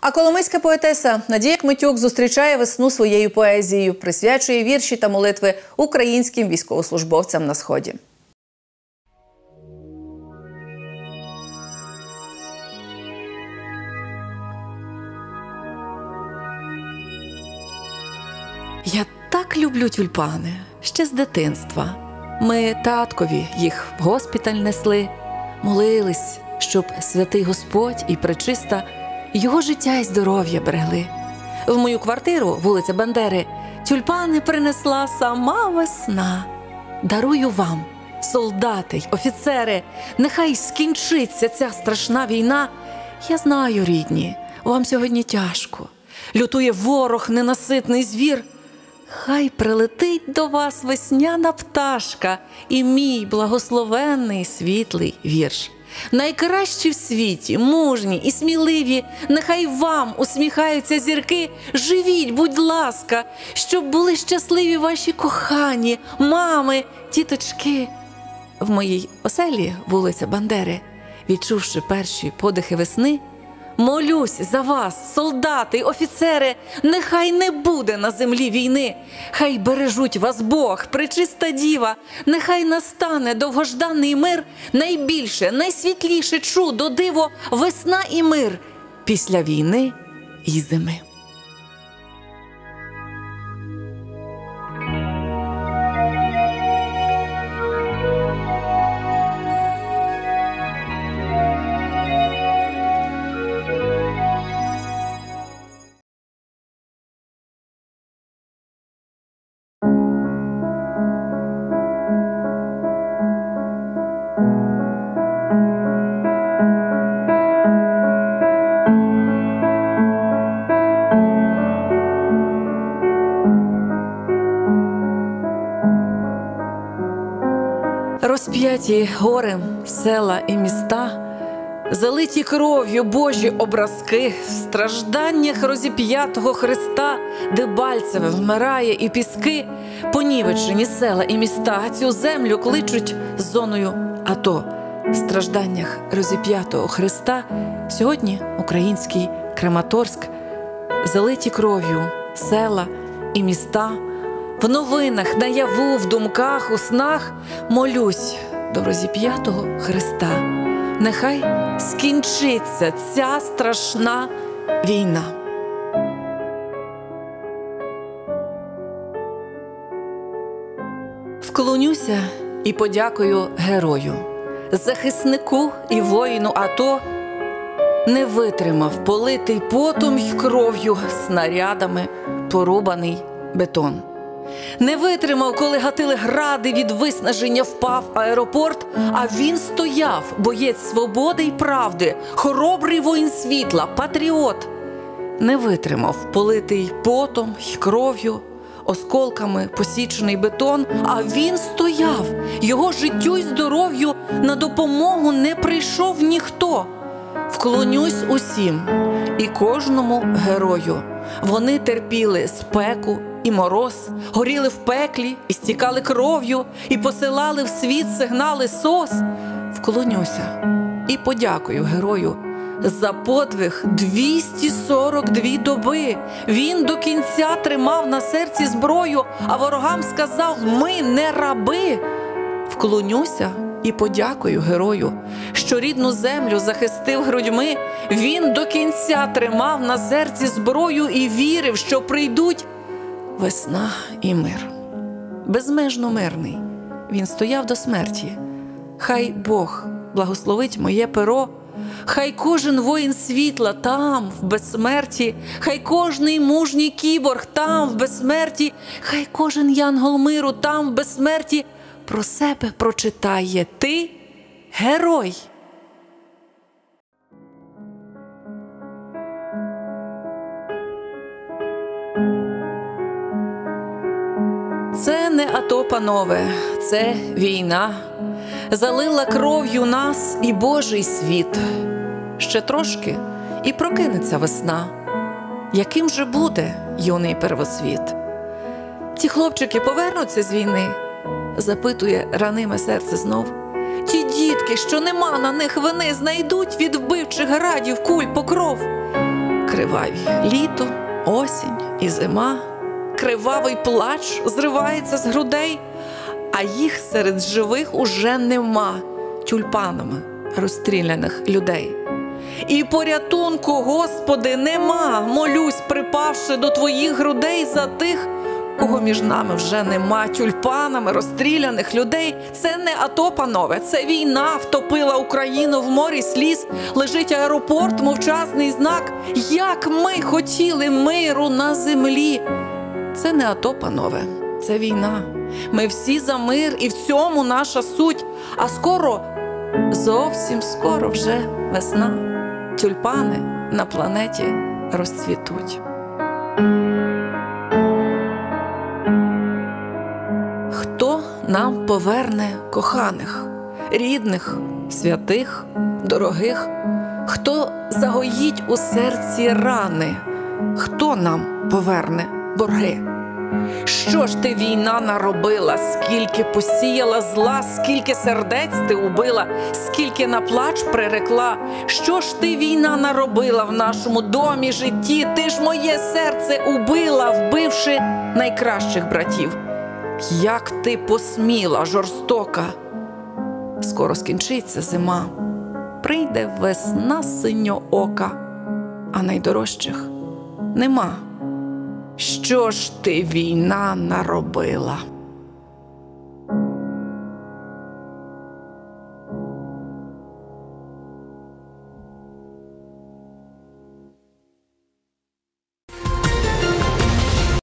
А коломийська поетеса Надія Кмитюк зустрічає весну своєю поезією, присвячує вірші та молитви українським військовослужбовцям на сході. Я так люблю тюльпани ще з дитинства. Ми таткові їх в госпіталь несли, молились, щоб святий Господь і пречиста його життя і здоров'я берегли. В мою квартиру, вулиця Бандери, тюльпани принесла сама весна. Дарую вам, солдати й офіцери, нехай скінчиться ця страшна війна. Я знаю, рідні, вам сьогодні тяжко. Лютує ворог, ненаситний звір. Хай прилетить до вас весняна пташка і мій благословенний світлий вірш. Найкращі в світі, мужні і сміливі, нехай вам усміхаються зірки. Живіть, будь ласка, щоб були щасливі ваші кохані, мами, тіточки. В моїй оселі, вулиця Бандери, відчувши перші подихи весни, Молюсь за вас, солдати, офіцери, нехай не буде на землі війни, хай бережуть вас Бог, причиста діва, нехай настане довгожданий мир, найбільше, найсвітліше чудо, диво, весна і мир після війни і зими. Розп'яті горем села і міста, залиті кров'ю Божі образки, в стражданнях розіп'ятого Христа, Дебальцеве вмирає і піски, понівечені села і міста, цю землю кличуть зоною АТО. В стражданнях розіп'ятого Христа сьогодні український Краматорськ, залиті кров'ю села і міста. В новинах, наяву, в думках, у снах молюсь до розіп'ятого Христа. Нехай скінчиться ця страшна війна. Вклонюся і подякую герою, захиснику і воїну АТО. Не витримав политий потом й кров'ю снарядами порубаний бетон. Не витримав, коли гатили гради від виснаження впав аеропорт, а він стояв, боєць свободи й правди, хоробрий воїн світла, патріот. Не витримав, политий потом й кров'ю, осколками посічений бетон, а він стояв, його життю й здоров'ю на допомогу не прийшов ніхто. Вклонюсь усім і кожному герою. Вони терпіли спеку і мороз, горіли в пеклі і стікали кров'ю, і посилали в світ сигнали сос. Вклонюся і подякую герою за подвиг 242 доби. Він до кінця тримав на серці зброю, а ворогам сказав: Ми не раби. Вклонюся і подякую герою, що рідну землю захистив грудьми. Він до кінця тримав на серці зброю і вірив, що прийдуть весна і мир. Безмежно мирний. Він стояв до смерті. Хай Бог благословить моє перо, хай кожен воїн світла там, в безсмерті, хай кожний мужній кіборг там, в безсмерті, хай кожен янгол миру там, в безсмерті про себе прочитає ти герой. Не ато, панове, це війна, залила кров'ю нас і Божий світ. Ще трошки і прокинеться весна. Яким же буде юний первосвіт? Ті хлопчики повернуться з війни запитує раниме серце знов. Ті дітки, що нема на них вини, знайдуть від вбивчих градів куль покров. криваві літо, осінь і зима, кривавий плач зривається з грудей, а їх серед живих уже нема тюльпанами розстріляних людей. І порятунку, Господи, нема, молюсь, припавши до твоїх грудей за тих, кого між нами вже нема тюльпанами розстріляних людей. Це не АТО, панове, це війна втопила Україну в морі сліз. Лежить аеропорт, мовчазний знак. Як ми хотіли миру на землі. Це не АТО, панове, це війна. Ми всі за мир, і в цьому наша суть. А скоро, зовсім скоро вже весна. Тюльпани на планеті розцвітуть. Хто нам поверне коханих, рідних, святих, дорогих? Хто загоїть у серці рани? Хто нам поверне борги? Що ж ти війна наробила, скільки посіяла зла, скільки сердець ти убила, скільки на плач прирекла? Що ж ти війна наробила в нашому домі житті? Ти ж моє серце убила, вбивши найкращих братів. Як ти посміла, жорстока? Скоро скінчиться зима, прийде весна синьоока, а найдорожчих нема. Що ж ти війна наробила?